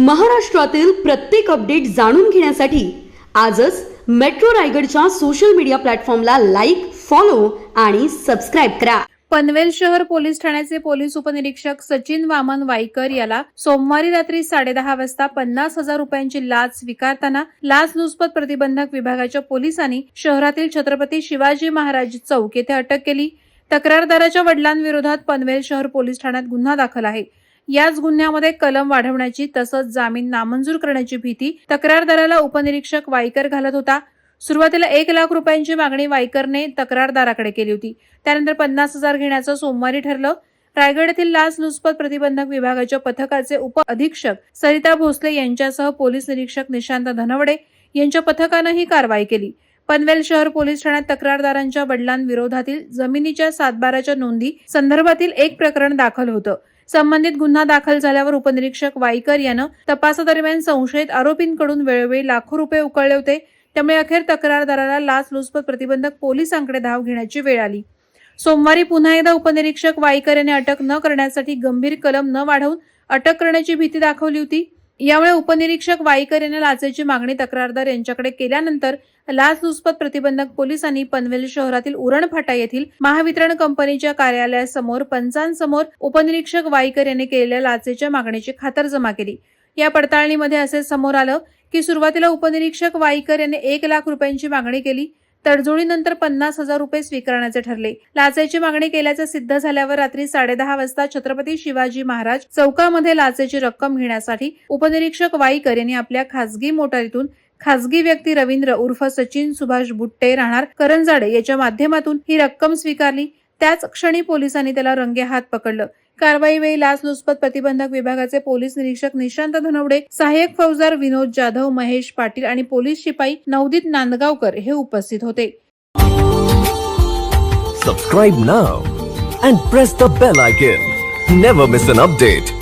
महाराष्ट्रातील प्रत्येक अपडेट जाणून घेण्यासाठी आजच मेट्रो रायगडच्या सोशल मीडिया प्लॅटफॉर्मला लाईक फॉलो आणि सबस्क्राईब करा. पनवेल शहर पोलीस ठाण्याचे पोलीस उपनिरीक्षक सचिन वामन वाईकर याला सोमवारी रात्री साडेदहा वाजता पन्नास हजार रुपयांची लाच स्वीकारताना लाचलुचपत प्रतिबंधक विभागाच्या पोलिसांनी शहरातील छत्रपती शिवाजी महाराज चौक येथे अटक केली. तक्रारदाराच्या वडिलांविरोधात पनवेल शहर पोलीस ठाण्यात गुन्हा दाखल आहे. याच गुन्ह्यामध्ये कलम वाढवण्याची तसंच जामीन नामंजूर करण्याची भीती तक्रारदाराला उपनिरीक्षक वायकर घालत होता. सुरुवातीला एक लाख रुपयांची मागणी वायकरने तक्रारदाराकडे केली होती. त्यानंतर पन्नास हजार घेण्याचं सोमवारी ठरलं. रायगड येथील लाचलुचपत प्रतिबंधक विभागाच्या पथकाचे उप अधीक्षक सरिता भोसले यांच्यासह पोलीस निरीक्षक निशांत धनवडे यांच्या पथकानं ही कारवाई केली. पनवेल शहर पोलीस ठाण्यात तक्रारदारांच्या वडिलांविरोधातील जमिनीच्या सातबाराच्या नोंदी संदर्भातील एक प्रकरण दाखल होतं. संबंधित गुन्हा दाखल झाल्यावर उपनिरीक्षक वाईकर यानं तपासादरम्यान संशयित आरोपींकडून वेळोवेळी लाखो रुपये उकळले होते. त्यामुळे अखेर तक्रारदाराला लाचलुचपत प्रतिबंधक पोलिसांकडे धाव घेण्याची वेळ आली. सोमवारी पुन्हा एकदा उपनिरीक्षक वाईकर यांनी अटक न करण्यासाठी गंभीर कलम न वाढवून अटक करण्याची भीती दाखवली होती. यामुळे उपनिरीक्षक वाईकर यांनी लाचेची मागणी तक्रारदार यांच्याकडे केल्यानंतर लाचलुचपत प्रतिबंधक पोलिसांनी पनवेल शहरातील उरण फाटा येथील महावितरण कंपनीच्या कार्यालयासमोर पंचांसमोर उपनिरीक्षक वाईकर यांनी केलेल्या लाचेच्या मागणीची खातरजमा केली. या पडताळणीमध्ये असे समोर आलं की सुरुवातीला उपनिरीक्षक वाईकर यांनी एक लाख रुपयांची मागणी केली. तडजोडीनंतर पन्नास हजार रुपये स्वीकारण्याचे ठरले. लाचेची मागणी केल्याचे सिद्ध झाल्यावर रात्री साडेदहा वाजता छत्रपती शिवाजी महाराज चौकामध्ये लाचेची रक्कम घेण्यासाठी उपनिरीक्षक वाईकर यांनी आपल्या खासगी मोटारीतून खासगी व्यक्ती रवींद्र उर्फ सचिन सुभाष बुट्टे राहणार करंजाडे याच्या माध्यमातून ही रक्कम स्वीकारली. त्याच क्षणी पोलिसांनी त्याला रंगे हात पकडलं. कारवाई वेळी लाचलुचपत प्रतिबंधक विभागाचे पोलीस निरीक्षक निशांत धनवडे सहाय्यक फौजदार विनोद जाधव महेश पाटील आणि पोलीस शिपाई नवदीत नांदगावकर हे उपस्थित होते. Subscribe now and press the bell icon never miss an update